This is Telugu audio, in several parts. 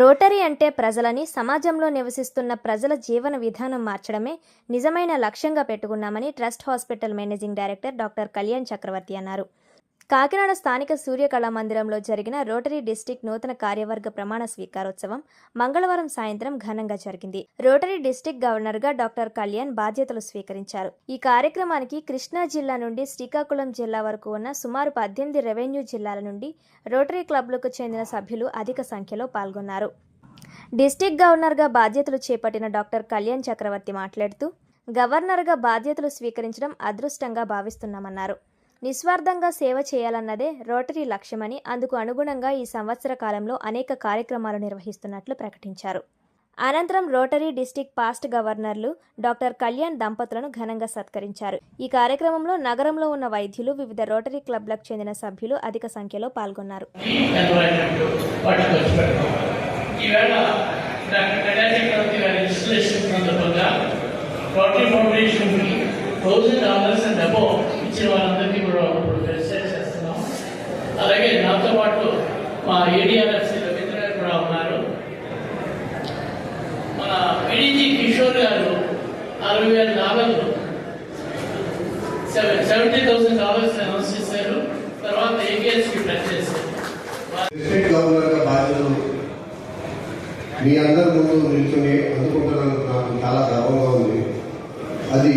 రోటరీ అంటే ప్రజలని సమాజంలో నివసిస్తున్న ప్రజల జీవన విధానం మార్చడమే నిజమైన లక్ష్యంగా పెట్టుకున్నామని trust hospital managing director doctor Kalyan Chakravarthy అన్నారు. కాకినాడ స్థానిక సూర్యకళా మందిరంలో జరిగిన రోటరీ డిస్టిక్ నూతన కార్యవర్గ ప్రమాణ స్వీకారోత్సవం మంగళవారం సాయంత్రం ఘనంగా జరిగింది. రోటరీ డిస్టిక్ గవర్నర్గా డాక్టర్ కళ్యాణ్ బాధ్యతలు స్వీకరించారు. ఈ కార్యక్రమానికి కృష్ణా జిల్లా నుండి శ్రీకాకుళం జిల్లా వరకు ఉన్న సుమారు పద్దెనిమిది రెవెన్యూ జిల్లాల నుండి రోటరీ క్లబ్లకు చెందిన సభ్యులు అధిక సంఖ్యలో పాల్గొన్నారు. డిస్టిక్ గవర్నర్గా బాధ్యతలు చేపట్టిన డాక్టర్ కళ్యాణ్ చక్రవర్తి మాట్లాడుతూ గవర్నర్గా బాధ్యతలు స్వీకరించడం అదృష్టంగా భావిస్తున్నామన్నారు. నిస్వార్థంగా సేవ చేయాలన్నదే రోటరీ లక్ష్యమని అందుకు అనుగుణంగా ఈ సంవత్సర కాలంలో అనేక కార్యక్రమాలు నిర్వహిస్తున్నట్లు ప్రకటించారు. అనంతరం రోటరీ డిస్టిక్ పాస్ట్ గవర్నర్లు డాక్టర్ కళ్యాణ్ దంపతులను ఘనంగా సత్కరించారు. ఈ కార్యక్రమంలో నగరంలో ఉన్న వైద్యులు వివిధ రోటరీ క్లబ్లకు చెందిన సభ్యులు అధిక సంఖ్యలో పాల్గొన్నారు. Rotary foundation thousand dollars and above ఇచ్చిన వారందరికీ కూడా ఇప్పుడు ఫెలిసిటేట్ చేస్తున్నాం అలాగే నాతో పాటు మా ఏడిఆర్ఎఫ్సి రవీంద్ర గారు కూడా ఉన్నారు. మన పిడిజి కిషోర్ గారు అరవై వేల డాలర్లు seven seventy thousand dollars announce చేశారు. తర్వాత ఏపీఎస్కి ప్లస్ చేశారు. డిస్ట్రిక్ట్ గవర్నర్గా బాధ్యతలు మీ అందరి ముందు నిల్చుని అందుకుంటున్నందుకు నాకు చాలా గర్వంగా ఉంది. అది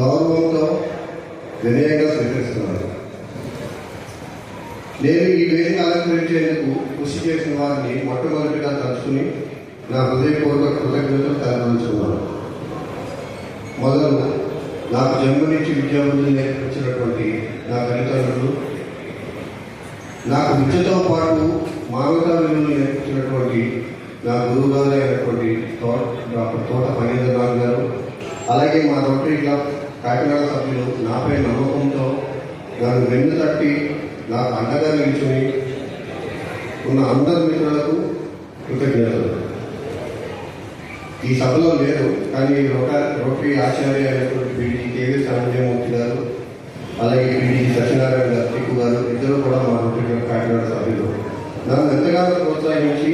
గౌరవంతో వినయంగా స్వీకరిస్తున్నారు. నేను ఈ వేదిక అలంకరించేందుకు కృషి చేసిన వారిని మొట్టమొదటిగా తలుచుకుని నా హృదయపూర్వక కృతజ్ఞతలు తెలియజేస్తున్నాను. మొదలు నాకు జన్మనిచ్చి విద్యాబుద్ధులు నేర్పించినటువంటి నా తల్లిదండ్రులు నాకు విద్యతో పాటు మానవతా విలువలు నేర్పించినటువంటి నా గురువుగారు అయినటువంటి తోట డాక్టర్ తోట ఫణీంద్రనాథ్ గారు అలాగే మా రోటరీ క్లబ్ కాకినాడ సభ్యులు నాపై నమ్మకంతో నన్ను వెన్ను తట్టి నాకు అండగా నిల్చుని ఉన్న అందరి మిత్రులకు కృతజ్ఞతలు. ఈ సభలో లేరు కానీ రోటా రోటరీ ఆచార్య అయినటువంటి పీడి కేవీ సంజయమూర్తి గారు అలాగే పీడి సత్యనారాయణ గారు టిక్కు గారు ఇద్దరు కూడా మా రోటరీ కాకినాడ సభ్యులు. నన్ను ఎంతగానో ప్రోత్సహించి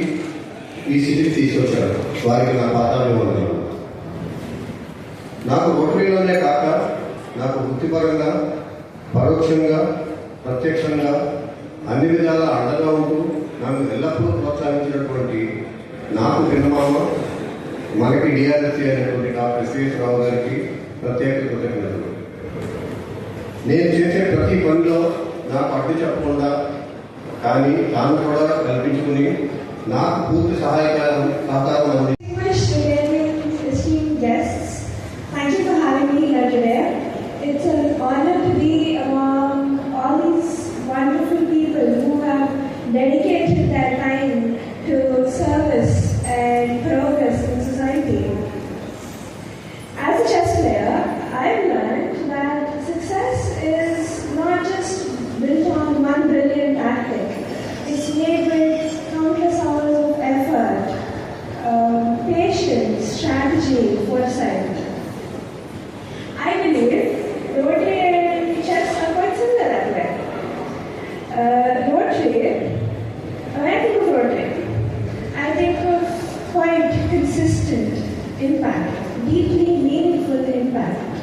ఈ స్థితికి తీసుకొచ్చారు. వారికి నా పాఠాలు ఉన్నాయి నాకు రోటరీలోనే కాక నాకు వృత్తిపరంగా పరోక్షంగా ప్రత్యక్షంగా అన్ని విధాల అండగా ఉంటూ నన్ను ఎల్లప్పుడూ ప్రోత్సహించినటువంటి నాకు చిన్నమామ మనకి డిఆర్ఎస్సీ అయినటువంటి డాక్టర్ సిఎస్ రావు గారికి ప్రత్యేక కృతజ్ఞతలు. నేను చేసే ప్రతి పనిలో నాకు అడ్డు చెప్పకుండా కానీ తాను కూడా కల్పించుకుని నాకు పూర్తి సహాయకారం సహకారం consistent impact, deeply meaningful impact